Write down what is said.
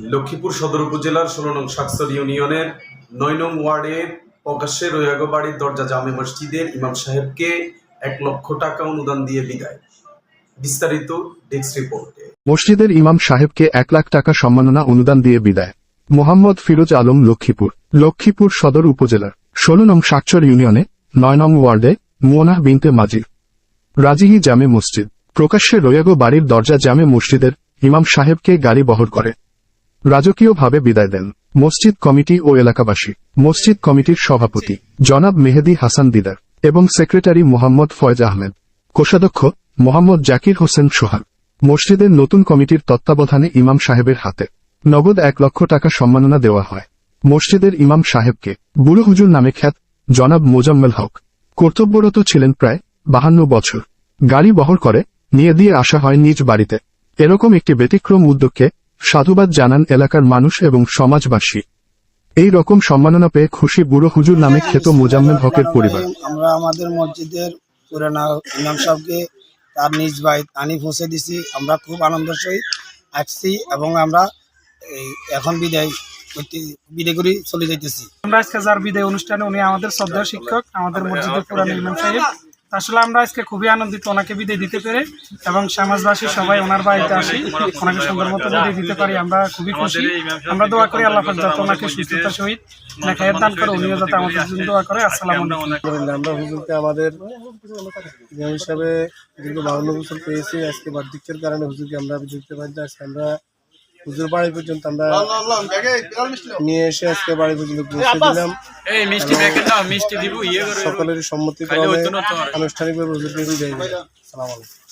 লক্ষ্মীপুর সদর উপজেলার ষোলো নং সাকসর ইউনিয়নের নয় নং ওয়ার্ডের প্রকাশ্যে রয়াগো বাড়ির দরজা জামে মসজিদের ইমাম সাহেবকে এক লক্ষ টাকা অনুদান দিয়ে বিদায়। বিস্তারিত ডেস্ক রিপোর্টে। মসজিদের ইমাম সাহেবকে এক লাখ টাকা সম্মাননা অনুদান দিয়ে বিদায়। মোহাম্মদ ফিরোজ আলম, লক্ষ্মীপুর। লক্ষ্মীপুর সদর উপজেলার ষোলো নং সাকচর ইউনিয়নে নয় নং ওয়ার্ডে মুয়না বিনতে মাজির রাজিহি জামে মসজিদ। প্রকাশ্যে রোয়াগো বাড়ির দরজা জামে মসজিদের ইমাম সাহেবকে গাড়ি বহর করে। রাজকীয়ভাবে বিদায় দেন। মসজিদ কমিটি ও এলাকাবাসী। মসজিদ কমিটির সভাপতি, জনাব মেহেদি হাসান দিদার এবং সেক্রেটারি মোহাম্মদ ফয়জ আহমেদ। কোষাধ্যক্ষ, মোহাম্মদ জাকির হোসেন সোহাগ। মসজিদের নতুন কমিটির তত্ত্বাবধানে ইমাম সাহেবের হাতে নগদ এক লক্ষ টাকা সম্মাননা দেওয়া হয়। মসজিদের ইমাম সাহেবকে বুড়ো হুজুর নামে খ্যাত জনাব মোজাম্মেল হক। কর্তব্যরত ছিলেন প্রায় বাহান্ন বছর। গাড়ি বহর করে নিয়ে দিয়ে আসা হয় নিজ বাড়িতে। এরকম একটি ব্যতিক্রম উদ্যোগকে সাধুবাদ জানান এলাকার মানুষ এবং সমাজবাসী। এই রকম সম্মাননা পেয়ে খুশি বুড়ো হুজুর নামে খ্যাত মোজাম্মেল হকের পরিবার। আমরা আমাদের মসজিদের পুরানা ইমাম সাহেবকে তার নিজ বাড়ি আনি পৌঁছে দিছি। আমরা খুব আনন্দের সহিত আসছি এবং আমরা এই এখন বিদায় বিদায় করে চলে যাইতেছি। আমরা আজকে যার বিদায় অনুষ্ঠানে উনি আমাদের শ্রদ্ধা শিক্ষক আমাদের মসজিদের পুরান ইমাম সাহেব। আসলে আমরা আজকে খুবই আনন্দিত ওনাকে বিদায় দিতে পেরে এবং সমাজবাসী সবাই ওনার বাড়িতে আসি, ওনাকে সুন্দর মতো বিদায় দিতে পারি, আমরা খুবই খুশি। আমরা দোয়া করি আল্লাহ যাতে ওনাকে সুস্থতা সহিত দান করে, উনিও যাতে আমাদের জন্য দোয়া করে। আসসালামু আমরা হুজুরকে আমাদের হিসাবে দীর্ঘ বাউন্ন বছর পেয়েছি, আজকে বার্ধক্যের কারণে হুজুরকে আমরা দেখতে না। আজকে আমরা হুজুর বাড়ি পর্যন্ত আমরা নিয়ে এসে আজকে বাড়ি পর্যন্ত পৌঁছে দিলাম। মিষ্টি প্যাকেট দাও মিষ্টি দিব ইয়ে করে সকলের সম্মতি। আনুষ্ঠানিকভাবে হুজুর। সালাম আলাইকুম।